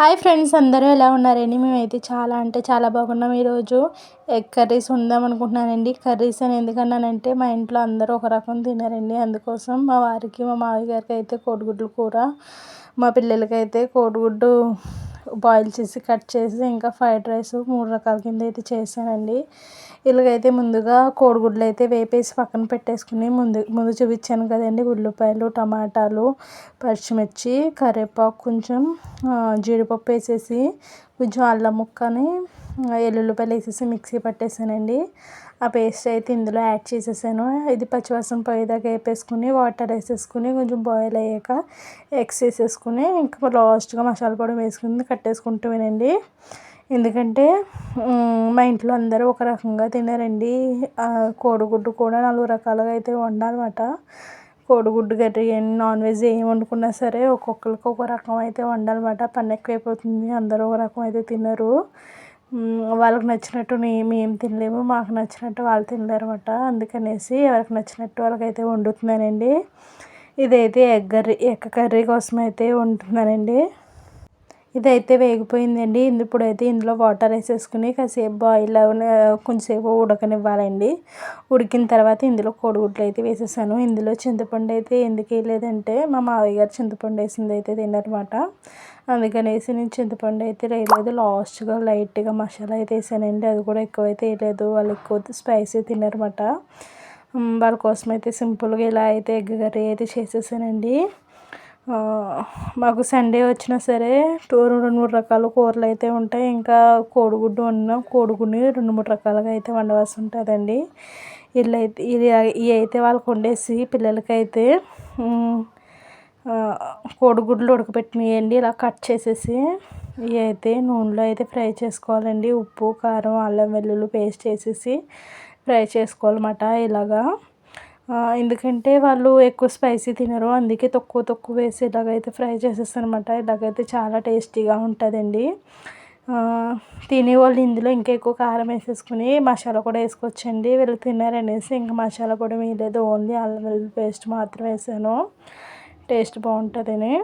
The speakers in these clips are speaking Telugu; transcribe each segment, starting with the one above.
హాయ్ ఫ్రెండ్స్ అందరూ ఎలా ఉన్నారండి? మేమైతే చాలా అంటే చాలా బాగున్నాం ఈరోజు. ఎగ్ కర్రీస్ ఉందాం అనుకుంటున్నానండి. కర్రీస్ అని ఎందుకన్నానంటే మా ఇంట్లో అందరూ ఒక రకం తినారండి అందుకోసం మా వారికి మా మామయ్య గారికి అయితే కోడిగుడ్లు కూర మా పిల్లలకైతే కోడిగుడ్డు బాయిల్ చేసి కట్ చేసి ఇంకా ఫ్రైడ్ రైస్ మూడు రకాల కింద అయితే చేశానండి. ఇలాగైతే ముందుగా కోడిగుడ్లు అయితే వేపేసి పక్కన పెట్టేసుకుని ముందు ముందు చూపించాను కదండి. ఉల్లిపాయలు టమాటాలు పచ్చిమిర్చి కరివేపాకు కొంచెం జీడిపప్పు వేసేసి కొంచెం అల్లం ముక్కని ఎల్లుల్లిపాయలు వేసేసి మిక్సీ పట్టేసానండి. ఆ పేస్ట్ అయితే ఇందులో యాడ్ చేసేసాను. ఇది పచ్చివాసన పోయేదాకా వేపేసుకుని వాటర్ వేసేసుకుని కొంచెం బాయిల్ అయ్యాక ఎగ్స్ వేసేసుకుని ఇంకా లాస్ట్గా మసాలా పొడి వేసుకుని కట్టేసుకుంటామేనండి ఎందుకంటే మా ఇంట్లో అందరూ ఒక రకంగా తినారండి. కోడిగుడ్డు కూడా నాలుగు రకాలుగా అయితే వండాలన్నమాట. కోడిగుడ్డు కర్రీ నాన్ వెజ్ ఏం వండుకున్నా సరే ఒక్కొక్కరికి ఒక రకం అయితే వండాలన్నమాట. పని ఎక్కువైపోతుంది. అందరూ ఒక రకం అయితే తినరు. వాళ్ళకి నచ్చినట్టు మేము తినలేము మాకు నచ్చినట్టు వాళ్ళు తినలేరు అనమాట అందుకనేసి ఎవరికి నచ్చినట్టు వాళ్ళకైతే వండుతున్నానండి. ఇదైతే ఎగ్ కర్రీ ఎగ్ కర్రీ కోసం అయితే వండుతున్నానండి. ఇదైతే వేగిపోయిందండి. ఇప్పుడైతే ఇందులో వాటర్ వేసేసుకుని కాసేపు బాయిల్ కొంచెంసేపు ఉడకనివ్వాలండి. ఉడికిన తర్వాత ఇందులో కోడిగుడ్లు అయితే వేసేసాను. ఇందులో చింతపండు అయితే ఎందుకు వేయలేదంటే మా మావయ్య గారు చింతపండు వేసింది అయితే తిన్నారనమాట అందుకనేసి నేను చింతపండు అయితే వేయలేదు లాస్ట్గా లైట్గా మసాలా అయితే వేసానండి. అది కూడా ఎక్కువ అయితే వేయలేదు. వాళ్ళు ఎక్కువ స్పైసీ తిన్నారన్నమాట. వాళ్ళ కోసం అయితే సింపుల్గా ఇలా అయితే ఎగ్ కర్రీ అయితే చేసేసానండి. మాకు సండే వచ్చినా సరే రెండు మూడు రకాల కూరలు అయితే ఉంటాయి. ఇంకా కోడిగుడ్డు వండినా కోడిగుడ్డుని రెండు మూడు రకాలుగా అయితే వండవలసి ఉంటుందండి. వీళ్ళైతే అయితే ఇది ఇవి అయితే వాళ్ళకి వండేసి పిల్లలకైతే కోడిగుడ్లు ఉడకబెట్టినవి ఇలా కట్ చేసేసి ఇవి అయితే నూనెలో అయితే ఫ్రై చేసుకోవాలండి. ఉప్పు కారం అల్లం వెల్లుల్లి పేస్ట్ వేసేసి ఫ్రై చేసుకోవాలన్నమాట ఇలాగా. ఎందుకంటే వాళ్ళు ఎక్కువ స్పైసీ తినరు. అందుకే తక్కువ తక్కువ వేసి ఇలాగైతే ఫ్రై చేసేస్తాను ఇలాగైతే చాలా టేస్టీగా ఉంటుందండి. తినేవాళ్ళు ఇందులో ఇంకా ఎక్కువ కారం వేసేసుకుని మసాలా కూడా వేసుకోవచ్చండి. వీళ్ళు తిన్నారనేసి ఇంకా మసాలా కూడా వేయలేదు ఓన్లీ అల్లం వెల్లుల్లి పేస్ట్ మాత్రం వేసాను. టేస్ట్ బాగుంటుందని.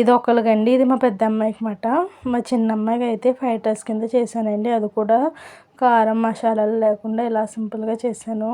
ఇది ఒకరికండి ఇది మా పెద్ద అమ్మాయికి మాట మా చిన్న అమ్మాయికి అయితే ఫ్రైడ్ రైస్ కింద చేశానండి. అది కూడా కారం మసాలాలు లేకుండా ఇలా సింపుల్గా చేశాను.